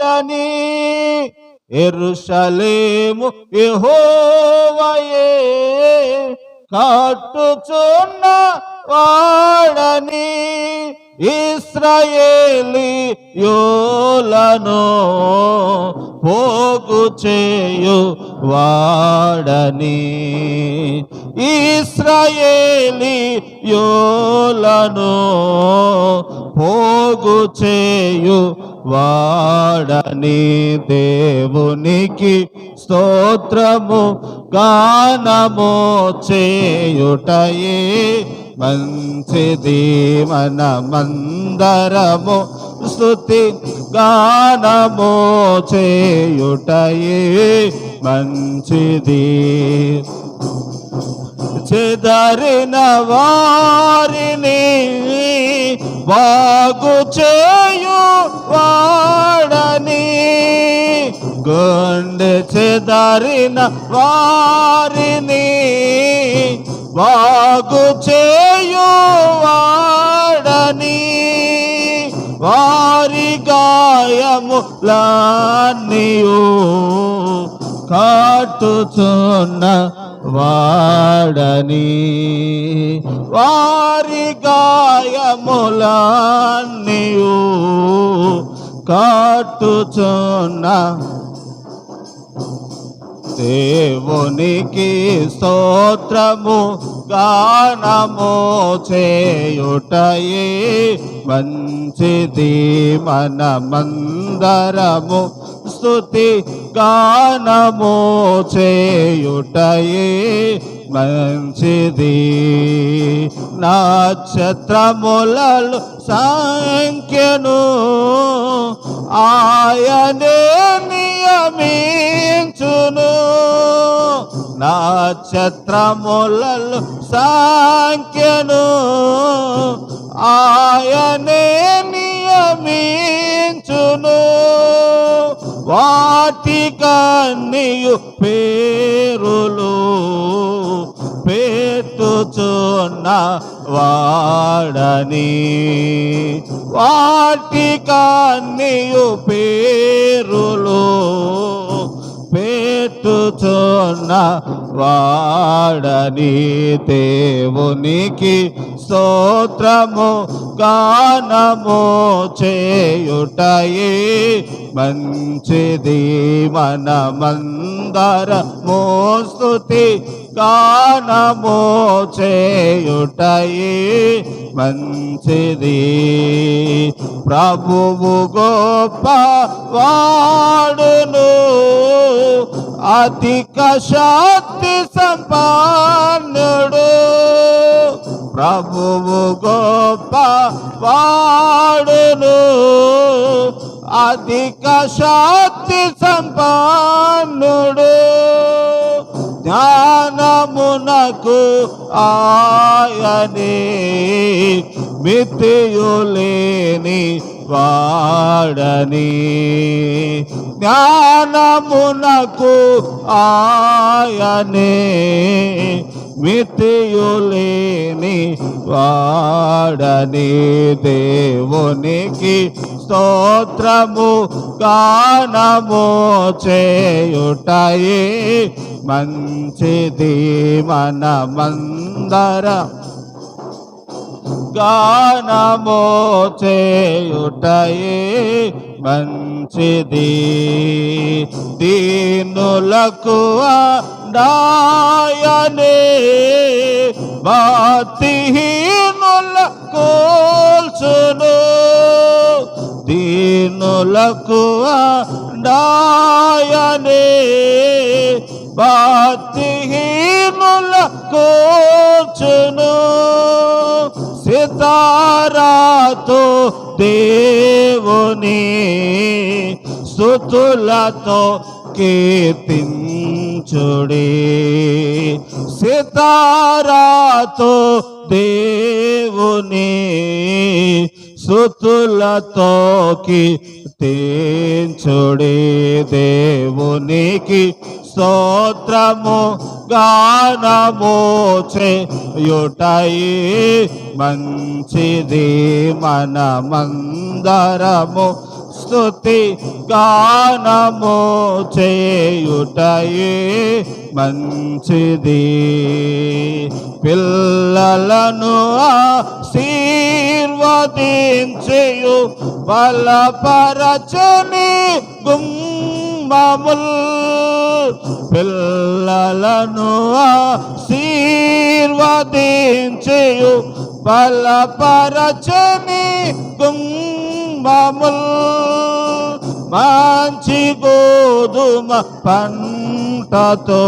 వాడని ఎరుషలేము యెహోవయే కట్టుచున్న వాడని ఇస్రాయేలి యోలను పోగు చేయు వాడని ఇస్రాయేలి యోలను పోగు చేయు వాడని దేవునికి స్తోత్రము గానము చేయుటయే మంచిది మన మందరము స్థుతి గానము చేయుటయే మంచిది చెదరిన వారిని బాగు చేయు వాడని గుండె చెదరిన వారిని బాగు చేయు వాడని వారి గాయములన్నీయు కాటుచున్న వాడని వారి గాయములన్నీయు కాటుచున్న దేవునికి స్తోత్రము గానము చేయుటయే మంచిది మన మందరము స్తుతి గానము చేయుటయే మంచిది. నక్షత్రములలో సంఖ్యను ఆయనే నియమించును. నక్షత్రములలో సంఖ్యను ఆయనే నియమించును. వాటికన్నీయు పేరులు పెట్టుచున్న వాడని వాటి పేరు పెట్టుచున్న వాడని దేవునికి స్తోత్రము గానము చేయుటయి మంచిది. మన మందర స్తుతి గానము చేయుటయి మంచిది. ప్రభువు గొప్ప వాడును అధిక శాంతి సంపన్నుడు. ప్రభువు గొప్ప వాడును అధిక శాంతి సంపన్నుడు. జ్ఞానమునకు ఆయనే మితియులేని వాడని జ్ఞానమునకు ఆయనే మితియులేని వాడని దేవునికి స్తోత్రము గానము చేయుటయే మంచిది మన మందర గానము చేయుటయే మంచిది. దీనులకు డాయనే భక్తిహీనుల కోల్చును. దీనులకు డా దేవుని స్థుతులతో కీర్తించుడి. సితారాతో దేవుని స్థుతులతో కీర్తించుడి. దేవునికి స్తోత్రము గానము చేయుటై మంచిది మన మందరము స్తుతి గానము చేయుటై మంచిది పిల్లలను ఆశీర్వదించు బలపరచని గుమ్మముల్ పిల్లలను ఆశీర్వదించు బలపరచని కుంభముల్. మంచి గోధుమ పంటతో